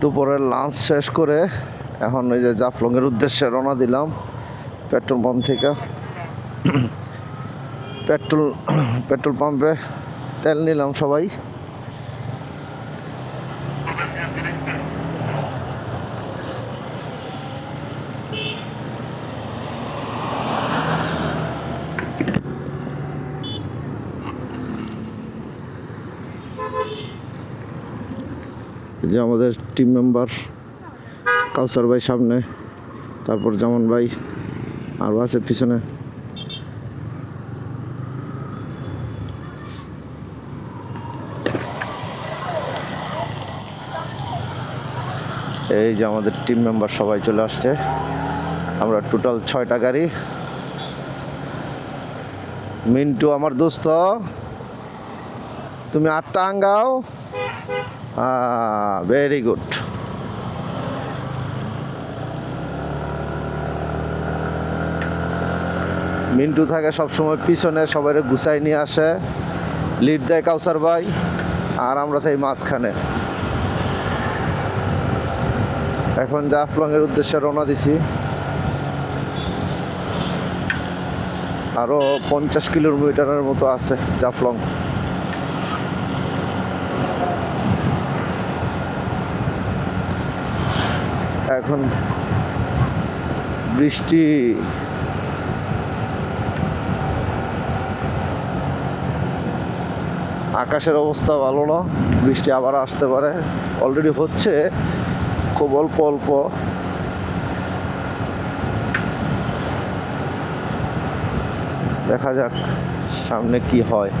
দুপুরের লাঞ্চ শেষ করে এখন ওই যে জাফলংয়ের উদ্দেশ্যে রওনা দিলাম পেট্রোল পাম্প থেকে। পেট্রোল পেট্রোল পাম্পে তেল নিলাম সবাই। এই যে আমাদের টিম মেম্বার কাউসার ভাই সামনে, তারপর জামান ভাই আরও আছে পিছনে। এই যে আমাদের টিম মেম্বার সবাই চলে আসছে। আমরা টোটাল ছয়টা গাড়ি। মিন্টু আমার দোস্ত। তুমি আটটা আঙ্গাও। ভেরি গুড মিন্টু থাকে সবসময় পিছনে, সবাই গুছাই নিয়ে আসে। লিড দেয় কাউসার ভাই, আর আমরা থাকি মাঝখানে। এখন জাফলং এর উদ্দেশ্যে রওনা দিছি। আরও পঞ্চাশ কিলোমিটারের মতো আছে জাফলং। এখন বৃষ্টি আকাশের অবস্থা ভালো না, বৃষ্টি আবার আসতে পারে অলরেডি হচ্ছে, খুব অল্প অল্প। দেখা যাক সামনে কি হয়।